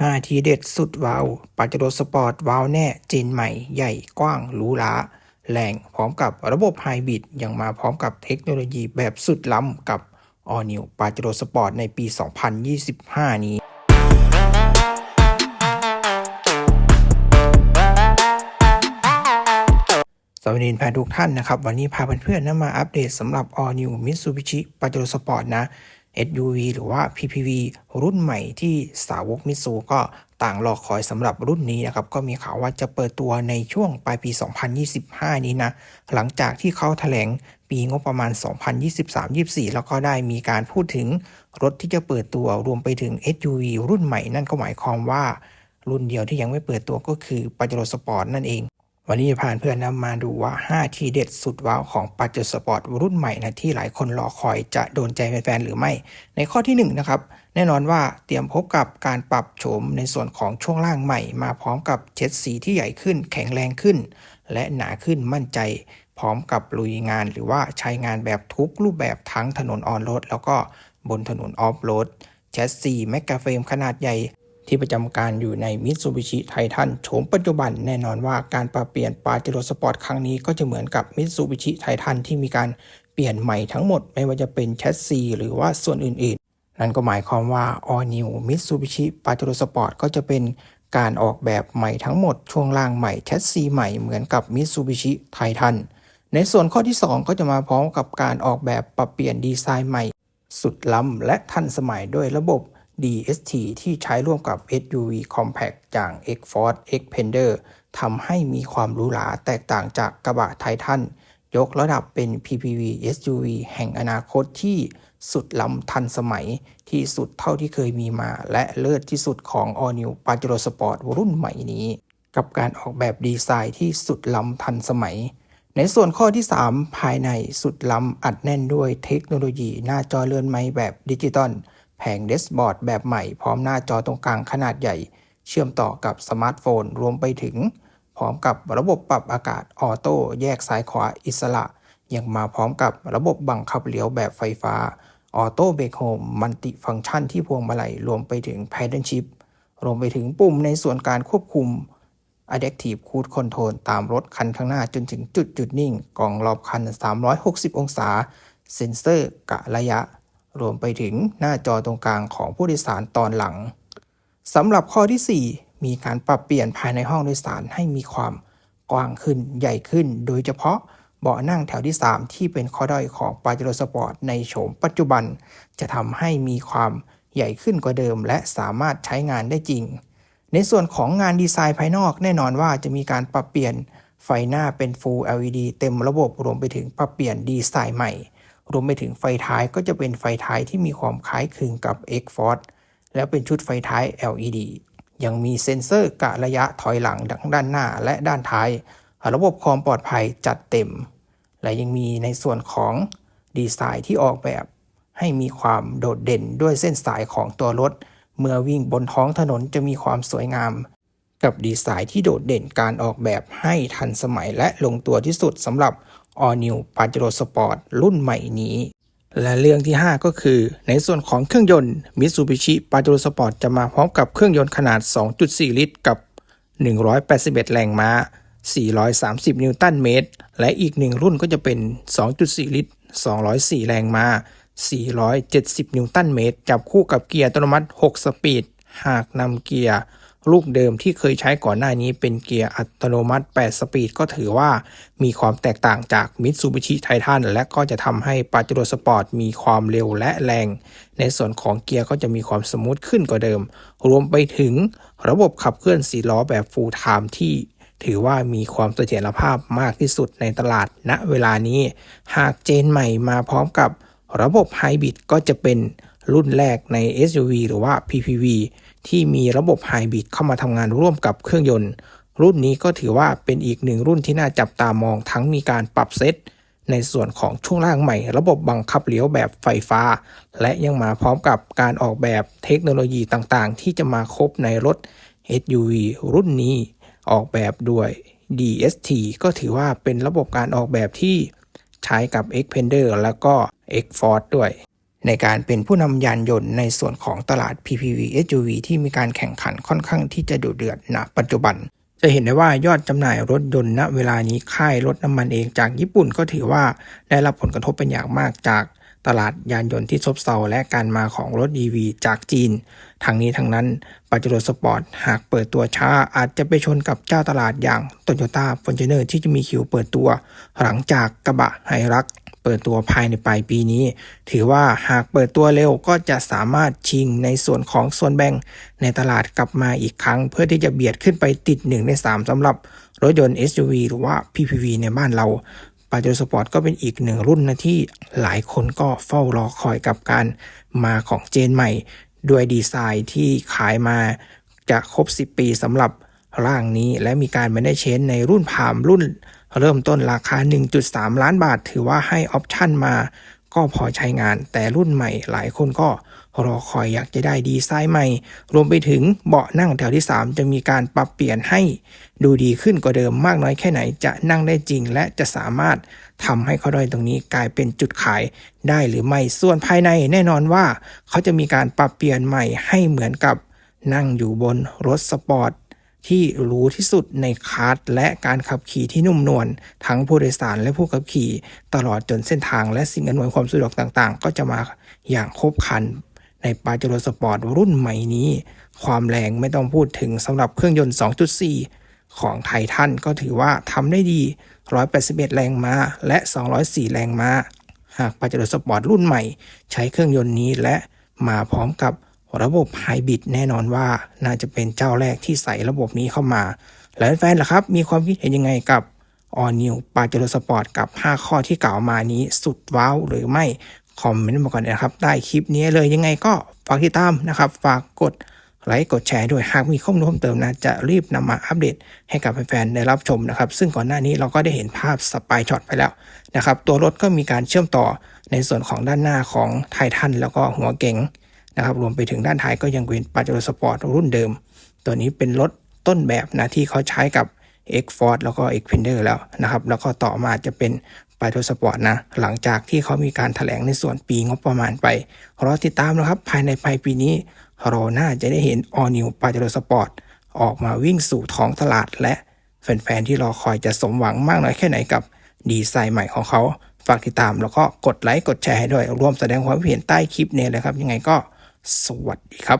5 ทีเด็ดสุดว้าวปัจจุบสปอร์ตว้าวแน่เจนใหม่ ใหญ่กว้างหรูหราแรงพร้อมกับระบบไฮบริดยังมาพร้อมกับเทคโนโลยีแบบสุดล้ำกับ All New ปาจโรสปอร์ตในปี 2025 นี้สวัสดีแฟนทุกท่านนะครับ วันนี้พาเพื่อนๆนะมาอัปเดตสำหรับ All New Mitsubishi Pajero Sport นะ SUV หรือว่า PPV รุ่นใหม่ที่สาวกมิตซูก็ต่างรอคอยสำหรับรุ่นนี้นะครับ ก็มีข่าวว่าจะเปิดตัวในช่วงปลายปี 2025 นี้นะ หลังจากที่เขาแถลงปีงบประมาณ 2023-24 แล้วก็ได้มีการพูดถึงรถที่จะเปิดตัวรวมไปถึง SUV รุ่นใหม่นั่นก็หมายความว่า รุ่นเดียวที่ยังไม่เปิดตัวก็คือ Pajero Sport นั่นเอง วันนี้จะพาเพื่อนนำมาดูว่า 5 ทีเด็ดสุดว้าวของปัจจุสปอร์ตรุ่นใหม่นะที่หลายคนรอคอยจะโดนใจแฟนๆหรือไม่ ในข้อที่1นะครับแน่นอนว่าเตรียมพบกับการปรับโฉมในส่วนของช่วงล่างใหม่ มาพร้อมกับเช็ดสีที่ใหญ่ขึ้น แข็งแรงขึ้น และหนาขึ้นมั่นใจ พร้อมกับลุยงานหรือว่าใช้งานแบบทุกรูปแบบทั้งถนนออนโรดแล้วก็บนถนนออฟโรดแชสซีแมกกาเฟรมขนาดใหญ่ ที่ประจำการอยู่ใน Mitsubishi Titan โฉมปัจจุบันแน่นอนว่าการปรับเปลี่ยนปาเจโรสปอร์ตครั้งนี้ก็จะเหมือนกับ Mitsubishi Titan ที่มีการเปลี่ยนใหม่ทั้งหมดไม่ว่าจะเป็นแชสซีหรือว่าส่วนอื่นๆ นั่นก็หมายความว่า All New Mitsubishi Pajero Sport ก็จะเป็นการออกแบบใหม่ทั้งหมดช่วงล่างใหม่แชสซีใหม่เหมือนกับ Mitsubishi Titan ในส่วนข้อที่ 2 ก็จะมาพร้อมกับการออกแบบปรับเปลี่ยนดีไซน์ใหม่ สุดล้ำและทันสมัยด้วยระบบ DST ที่ใช้ร่วมกับ SUV Compact อย่าง X-Force Xpander ทำให้มีความหรูหราแตกต่างจากกระบะไททันยกระดับเป็น PPV SUV แห่งอนาคตที่สุดล้ำทันสมัยที่สุดเท่าที่เคยมีมา และเลิศที่สุดของ All New Pajero Sport รุ่นใหม่นี้ กับการออกแบบดีไซน์ที่สุดล้ำทันสมัย ในส่วนข้อที่ 3 ภายในสุดล้ำอัดแน่นด้วยเทคโนโลยีหน้าจอเลื่อนไม้แบบดิจิตอล แผงเดสบอร์ดแบบใหม่พร้อมหน้าจอตรงกลางขนาดใหญ่ เชื่อมต่อกับสมาร์ทโฟนรวมไปถึง พร้อมกับระบบปรับอากาศออโต้แยกซ้ายขวาอิสระ ยังมาพร้อมกับระบบบังคับเลี้ยวแบบไฟฟ้าออโต้เบรกโฮมมัลติฟังก์ชันที่พวงมาลัยรวมไปถึง p a d d l e Shift รวมไปถึงปุ่มในส่วนการควบคุม Adaptive Cruise Control ตามรถคันข้างหน้าจนถึงจุดจุดนิ่งกล่องรอบคัน 360 องศา เซ็นเซอร์กะระยะ รวมไปถึงหน้าจอตรงกลางของผู้โดยสารตอนหลังสำหรับข้อที่ 4 มีการปรับเปลี่ยนภายในห้องโดยสารให้มีความกว้างขึ้นใหญ่ขึ้น โดยเฉพาะเบาะนั่งแถวที่ 3 ที่เป็นข้อด้อยของปาเจโรสปอร์ตในโฉมปัจจุบัน จะทำให้มีความใหญ่ขึ้นกว่าเดิม และสามารถใช้งานได้จริง ในส่วนของงานดีไซน์ภายนอกแน่นอนว่าจะมีการปรับเปลี่ยนไฟหน้าเป็น Full LED เต็มระบบรวมไปถึงปรับเปลี่ยนดีไซน์ใหม่ รวมไปถึงไฟท้ายก็จะเป็นไฟท้ายที่มีความคล้ายคลึงกับ X-Force แล้วเป็นชุดไฟท้าย LED ยังมีเซ็นเซอร์กะระยะถอยหลังดังด้านหน้าและด้านท้าย ระบบความปลอดภัยจัดเต็ม และยังมีในส่วนของดีไซน์ที่ออกแบบ ให้มีความโดดเด่นด้วยเส้นสายของตัวรถ เมื่อวิ่งบนท้องถนนจะมีความสวยงาม กับดีไซน์ที่โดดเด่นการออกแบบให้ทันสมัยและลงตัวที่สุดสำหรับ All New Pajero Sport รุ่นใหม่นี้ และเรื่องที่ 5 ก็คือ ในส่วนของเครื่องยนต์ Mitsubishi Pajero Sport จะมาพร้อมกับเครื่องยนต์ขนาด 2.4 ลิตร กับ 181 แรงม้า 430 นิวตันเมตร และอีกหนึ่งรุ่นก็จะเป็น 2.4 ลิตร 204 แรงม้า 470 นิวตันเมตร จับคู่กับเกียร์อัตโนมัติ 6 สปีด หากนำเกียร์ ลูกเดิมที่เคยใช้ก่อนหน้านี้เป็นเกียร์อัตโนมัติ 8 สปีดก็ถือว่ามีความแตกต่างจาก Mitsubishi Titan และก็จะทำให้ Pajero Sport มีความเร็วและแรง ในส่วนของเกียร์ก็จะมีความสมูทขึ้นกว่าเดิม รวมไปถึงระบบขับเคลื่อน4ล้อแบบ Full Time ที่ถือว่ามีความเสถียรภาพมากที่สุดในตลาดณเวลานี้ หากเจนใหม่มาพร้อมกับระบบไฮบริดก็จะเป็นรุ่นแรกใน SUV หรือว่า PPV ที่มีระบบไฮบริดเข้ามาทำงานร่วมกับเครื่องยนต์ รุ่นนี้ก็ถือว่าเป็นอีกหนึ่งรุ่นที่น่าจับตามองทั้งมีการปรับเซตในส่วนของช่วงล่างใหม่ ระบบบังคับเลี้ยวแบบไฟฟ้า และยังมาพร้อมกับการออกแบบเทคโนโลยีต่างๆ ที่จะมาครบในรถ SUV รุ่นนี้ออกแบบด้วย DST ก็ถือว่าเป็นระบบการออกแบบที่ใช้กับ Xpander แล้วก็ X-Force ด้วย ในการเป็นผู้นำยานยนต์ในส่วนของตลาด PPV SUV ที่มีการแข่งขันค่อนข้างที่จะดุเดือดณปัจจุบัน จะเห็นได้ว่ายอดจำหน่ายรถยนต์ณเวลานี้ค่ายรถน้ำมันเองจากญี่ปุ่นก็ถือว่าได้รับผลกระทบเป็นอย่างมากจากตลาดยานยนต์ที่ซบเซาและการมาของรถ EV จากจีน ทางนี้ทางนั้นปาเจโรสปอร์ตหากเปิดตัวช้าอาจจะไปชนกับเจ้าตลาดอย่าง Toyota f o r t u n e r ที่จะมีคิวเปิดตัว หลังจากกระบะไฮรัก เปิดตัวภายในปลายปีนี้ ถือว่าหากเปิดตัวเร็วก็จะสามารถชิงในส่วนของส่วนแบ่งในตลาดกลับมาอีกครั้ง เพื่อที่จะเบียดขึ้นไปติด 1 ใน 3สำหรับรถยนต์ SUV หรือว่า PPV ในบ้านเราปาเจโรสปอร์ตก็เป็นอีกหนึ่งรุ่นนะที่หลายคนก็เฝ้ารอคอยกับการมาของเจนใหม่ ด้วยดีไซน์ที่ขายมาจะครบ 10 ปีสำหรับร่างนี้และมีการไม่ได้เชนในรุ่นพามรุ่น เริ่มต้นราคา 1.3 ล้านบาท ถือว่าให้ออปชั่นมา ก็พอใช้งาน แต่รุ่นใหม่หลายคนก็รอคอยอยากจะได้ดีไซน์ใหม่ รวมไปถึงเบาะนั่งแถวที่ 3 จะมีการปรับเปลี่ยนให้ ดูดีขึ้นกว่าเดิมมากน้อยแค่ไหนจะนั่งได้จริง และจะสามารถทำให้ข้อด้อยตรงนี้กลายเป็นจุดขายได้หรือไม่ ส่วนภายในแน่นอนว่า เขาจะมีการปรับเปลี่ยนใหม่ให้เหมือนกับนั่งอยู่บนรถสปอร์ต ที่รู้ที่สุดในคาร์และการขับขี่ที่นุ่มนวลทั้งผู้โดยสารและผู้ขับขี่ ตลอดจนเส้นทางและสิ่งอำนวยความสะดวกต่างๆ ก็จะมาอย่างครบครัน ในปาเจโรสปอร์ตรุ่นใหม่นี้ ความแรงไม่ต้องพูดถึงสำหรับเครื่องยนต์ 2.4 ของไททันก็ถือว่าทำได้ดี 181 แรงม้าและ 204 แรงม้า หากปาเจโรสปอร์ตรุ่นใหม่ ใช้เครื่องยนต์นี้และมาพร้อมกับ ระบบไฮบริดแน่นอนว่าน่าจะเป็นเจ้าแรกที่ใส่ระบบนี้เข้ามา แล้วแฟนล่ะครับ มีความคิดเห็นยังไงกับ All New ปาเจโรสปอร์ตกับ 5 ข้อที่กล่าวมานี้สุดว้าวหรือไม่ คอมเมนต์มาก่อนนะครับ ได้คลิปนี้เลยยังไงก็ฝากติดตามนะครับ ฝากกดไลค์กดแชร์ด้วยหากมีข้อมูลเพิ่มเติมนะ จะรีบนำมาอัปเดตให้กับแฟนๆได้รับชมนะครับ ซึ่งก่อนหน้านี้เราก็ได้เห็นภาพสปายช็อตไปแล้วนะครับ ตัวรถก็มีการเชื่อมต่อในส่วนของด้านหน้าของไททันแล้วก็หัวเก๋ง นะครับรวมไปถึงด้านท้ายก็ยังเป็นปาเจโรสปอร์ตรุ่นเดิม ตัวนี้เป็นรถต้นแบบนะที่เขาใช้กับ X Force แล้วก็ X p e n d e r แล้วนะครับแล้วก็ต่อมาจะเป็นปาโทสปอร์ตนะหลังจากที่เขามีการถแถลงในส่วนปีงบประมาณไปรอติดตามนะครับภายในปลายปีนี้เราน่าจะได้เห็น All New ปาโทสปอร์ตออกมาวิ่งสู่ท้องตลาดและแฟนๆที่รอคอยจะสมหวังมากน้อยแค่ไหนกับดีไซน์ใหม่ของเขา ฝากติดตามแล้วก็กดไลค์กดแชร์ให้ด้วย ร่วมแสดงความเห็นใต้คลิปนี้เลยครับ ยังไงก็ สวัสดีครับ